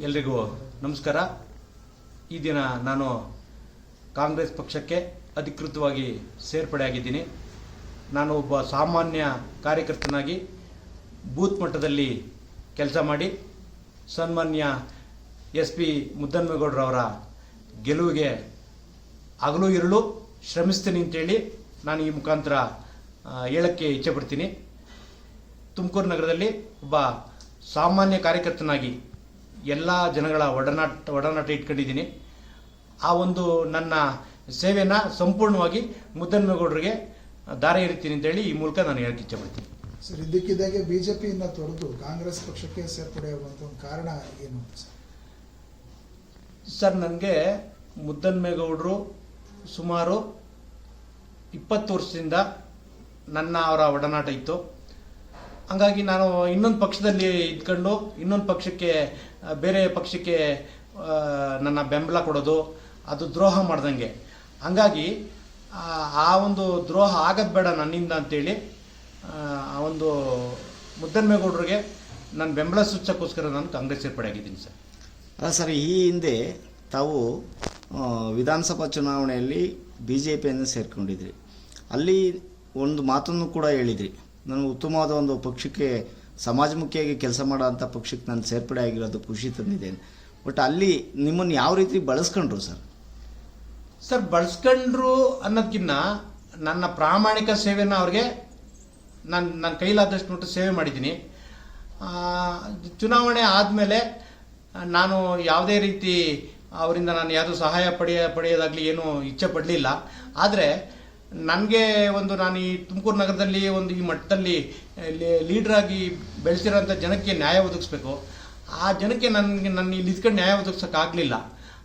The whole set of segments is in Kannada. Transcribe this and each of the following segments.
ಎಲ್ರಿಗೂ ನಮಸ್ಕಾರ. ಈ ದಿನ ನಾನು ಕಾಂಗ್ರೆಸ್ ಪಕ್ಷಕ್ಕೆ ಅಧಿಕೃತವಾಗಿ ಸೇರ್ಪಡೆಯಾಗಿದ್ದೀನಿ ನಾನು ಒಬ್ಬ ಸಾಮಾನ್ಯ ಕಾರ್ಯಕರ್ತನಾಗಿ ಬೂತ್ ಮಟ್ಟದಲ್ಲಿ ಕೆಲಸ ಮಾಡಿ ಸನ್ಮಾನ್ಯ ಎಸ್ ಪಿ ಮುದ್ದನ್ಮೇಗೌಡರವರ ಗೆಲುವಿಗೆ ಹಗಲು ಇರಲು ಶ್ರಮಿಸ್ತೀನಿ ಅಂತೇಳಿ ನಾನು ಈ ಮುಖಾಂತರ ಹೇಳೋಕ್ಕೆ ಇಚ್ಛೆ ಇಚ್ಛೆಪಡ್ತೀನಿ ತುಮಕೂರು ನಗರದಲ್ಲಿ ಒಬ್ಬ ಸಾಮಾನ್ಯ ಕಾರ್ಯಕರ್ತನಾಗಿ ಎಲ್ಲ ಜನಗಳ ಒಡನಾಟ ಒಡನಾಟ ಇಟ್ಕೊಂಡಿದ್ದೀನಿ. ಆ ಒಂದು ನನ್ನ ಸೇವೆಯನ್ನು ಸಂಪೂರ್ಣವಾಗಿ ಮುದ್ದನ್ಮೇಗೌಡರಿಗೆ ದಾರಿ ಇರ್ತೀನಿ ಅಂತೇಳಿ ಈ ಮೂಲಕ ನಾನು ಹೇಳಕ್ಕೆ ಇಚ್ಛೆಪಡ್ತೀನಿ ಸರ್ ಇದ್ದಕ್ಕಿದ್ದಾಗೆ ಬಿಜೆಪಿಯಿಂದ ತೊರೆದು ಕಾಂಗ್ರೆಸ್ ಪಕ್ಷಕ್ಕೆ ಸೇರ್ಪಡೆಯಾಗುವಂತ ಒಂದು ಕಾರಣ ಏನು ಸರ್? ಸರ್ ನನಗೆ ಮುದ್ದನ್ಮೇಗೌಡರು ಸುಮಾರು ಇಪ್ಪತ್ತು ವರ್ಷದಿಂದ ನನ್ನ ಅವರ ಒಡನಾಟ ಇತ್ತು. ಹಂಗಾಗಿ ನಾನು ಇನ್ನೊಂದು ಪಕ್ಷದಲ್ಲಿ ಇದ್ಕೊಂಡು ಇನ್ನೊಂದು ಪಕ್ಷಕ್ಕೆ ಬೇರೆ ಪಕ್ಷಕ್ಕೆ ನನ್ನ ಬೆಂಬಲ ಕೊಡೋದು ಅದು ದ್ರೋಹ ಮಾಡ್ದಂಗೆ. ಹಂಗಾಗಿ ಆ, ಒಂದು ದ್ರೋಹ ಆಗೋದು ಬೇಡ ನನ್ನಿಂದ ಅಂತೇಳಿ ಆ, ಒಂದು ಮುದ್ದನ್ಮೇಗೌಡರಿಗೆ ನನ್ನ ಬೆಂಬಲ ಸೂಚಕ್ಕೋಸ್ಕರ ನಾನು ಕಾಂಗ್ರೆಸ್ ಸೇರ್ಪಡೆಯಾಗಿದ್ದೀನಿ ಸರ್. ಅಲ್ಲ ಸರ್ ಈ ಹಿಂದೆ ತಾವು ವಿಧಾನಸಭಾ ಚುನಾವಣೆಯಲ್ಲಿ ಬಿ ಜೆ ಪಿಯನ್ನು ಸೇರ್ಕೊಂಡಿದ್ರಿ. ಅಲ್ಲಿ ಒಂದು ಮಾತನ್ನು ಕೂಡ ಹೇಳಿದ್ರಿ. ನಾನು ಉತ್ತಮವಾದ ಒಂದು ಪಕ್ಷಕ್ಕೆ ಸಮಾಜಮುಖಿಯಾಗಿ ಕೆಲಸ ಮಾಡೋವಂಥ ಪಕ್ಷಕ್ಕೆ ನಾನು ಸೇರ್ಪಡೆ ಆಗಿರೋದು ಖುಷಿ ತಂದಿದ್ದೇನೆ. ಬಟ್ ಅಲ್ಲಿ ನಿಮ್ಮನ್ನು ಯಾವ ರೀತಿ ಬಳಸ್ಕೊಂಡ್ರು ಸರ್? ಸರ್, ಬಳಸ್ಕೊಂಡ್ರು ಅನ್ನೋದಕ್ಕಿಂತ ನನ್ನ ಪ್ರಾಮಾಣಿಕ ಸೇವೆಯನ್ನು ಅವ್ರಿಗೆ ನಾನು ನನ್ನ ಕೈಲಾದಷ್ಟು ಮಟ್ಟ ಸೇವೆ ಮಾಡಿದ್ದೀನಿ. ಚುನಾವಣೆ ಆದಮೇಲೆ ನಾನು ಯಾವುದೇ ರೀತಿ ಅವರಿಂದ ನಾನು ಯಾವುದೂ ಸಹಾಯ ಪಡೆಯ ಪಡೆಯೋದಾಗಲಿ ಏನೂ ಇಚ್ಛೆ ಪಡಲಿಲ್ಲ. ಆದರೆ ನನಗೆ ಒಂದು ನಾನು ಈ ತುಮಕೂರು ನಗರದಲ್ಲಿ ಒಂದು ಈ ಮಟ್ಟದಲ್ಲಿ ಲೀಡ್ರಾಗಿ ಬೆಳೆಸಿರೋಂಥ ಜನಕ್ಕೆ ನ್ಯಾಯ ಒದಗಿಸ್ಬೇಕು. ಆ ಜನಕ್ಕೆ ನನಗೆ, ನನ್ನ ಇಲ್ಲಿ ಇದ್ಕೊಂಡು ನ್ಯಾಯ ಒದಗಿಸೋಕ್ಕಾಗಲಿಲ್ಲ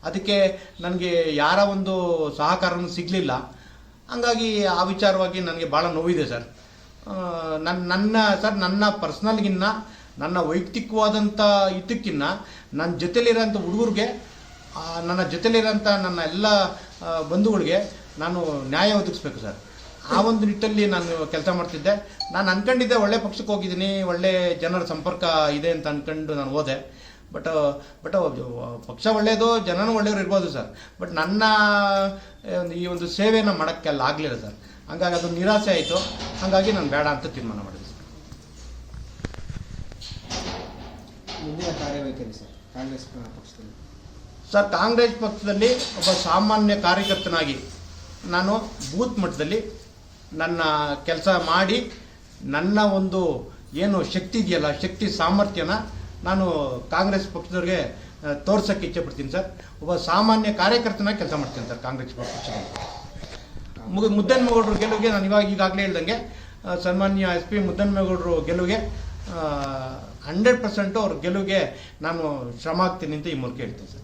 ಅದಕ್ಕೆ ನನಗೆ ಯಾರ ಒಂದು ಸಹಕಾರನೂ ಸಿಗಲಿಲ್ಲ. ಹಂಗಾಗಿ ಆ ವಿಚಾರವಾಗಿ ನನಗೆ ಭಾಳ ನೋವಿದೆ ಸರ್. ನನ್ನ ನನ್ನ, ಸರ್, ನನ್ನ ಪರ್ಸ್ನಲ್ಗಿನ್ನ ನನ್ನ ವೈಯಕ್ತಿಕವಾದಂಥ ಇದಕ್ಕಿನ್ನ ನನ್ನ ಜೊತೆಲಿರೋಂಥ ಹುಡುಗರಿಗೆ ನನ್ನ ಜೊತೆಲಿರೋಂಥ ನನ್ನ ಎಲ್ಲ ಬಂಧುಗಳಿಗೆ ನಾನು ನ್ಯಾಯ ಒದಗಿಸ್ಬೇಕು ಸರ್. ಆ ಒಂದು ನಿಟ್ಟಲ್ಲಿ ನಾನು ಕೆಲಸ ಮಾಡ್ತಿದ್ದೆ. ನಾನು ಅನ್ಕೊಂಡಿದ್ದೆ ಒಳ್ಳೆ ಪಕ್ಷಕ್ಕೆ ಹೋಗಿದ್ದೀನಿ ಒಳ್ಳೆ ಜನರ ಸಂಪರ್ಕ ಇದೆ ಅಂತ ಅನ್ಕೊಂಡು ನಾನು ಹೋದೆ. ಬಟ್ ಬಟ್ ಪಕ್ಷ ಒಳ್ಳೆಯದು ಜನನೂ ಒಳ್ಳೆಯವ್ರು ಇರ್ಬೋದು ಸರ್. ಬಟ್ ನನ್ನ ಈ ಒಂದು ಸೇವೆಯನ್ನು ಮಾಡೋಕ್ಕೆಲ್ಲ ಆಗಲಿಲ್ಲ ಸರ್. ಹಂಗಾಗಿ ಅದು ನಿರಾಸೆ ಆಯಿತು. ಹಾಗಾಗಿ ನಾನು ಬೇಡ ಅಂತ ತೀರ್ಮಾನ ಮಾಡಿದೆ ಸರ್. ಮುಂದಿನ ಕಾರ್ಯವೈಖರಿ ಸರ್ ಕಾಂಗ್ರೆಸ್ ಪಕ್ಷದಲ್ಲಿ. ಸರ್ ಕಾಂಗ್ರೆಸ್ ಪಕ್ಷದಲ್ಲಿ ಒಬ್ಬ ಸಾಮಾನ್ಯ ಕಾರ್ಯಕರ್ತನಾಗಿ ನಾನು ಬೂತ್ ಮಟ್ಟದಲ್ಲಿ ನನ್ನ ಕೆಲಸ ಮಾಡಿ ನನ್ನ ಒಂದು ಏನು ಶಕ್ತಿ ಇದೆಯಲ್ಲ, ಶಕ್ತಿ ಸಾಮರ್ಥ್ಯನ ನಾನು ಕಾಂಗ್ರೆಸ್ ಪಕ್ಷದವ್ರಿಗೆ ತೋರ್ಸೋಕ್ಕೆ ಇಚ್ಛೆ ಪಡ್ತೀನಿ ಸರ್. ಒಬ್ಬ ಸಾಮಾನ್ಯ ಕಾರ್ಯಕರ್ತನ ಕೆಲಸ ಮಾಡ್ತೀನಿ ಸರ್ ಕಾಂಗ್ರೆಸ್ ಪಕ್ಷದಲ್ಲಿ. ಮುಗ ಮುದ್ದನ್ಮೇಗೌಡರು ಗೆಲುವಿಗೆ ನಾನು ಇವಾಗ ಈಗಾಗಲೇ ಹೇಳ್ದಂಗೆ ಸನ್ಮಾನ್ಯ ಎಸ್ ಪಿ ಮುದ್ದನ್ಮೇಗೌಡರು ಗೆಲುವಿಗೆ ಹಂಡ್ರೆಡ್ ಪರ್ಸೆಂಟು ಅವ್ರ ಗೆಲುವಿಗೆ ನಾನು ಶ್ರಮ ಆಗ್ತೀನಿ ಅಂತ ಈ ಮೂಲಕ ಹೇಳ್ತೀನಿ ಸರ್.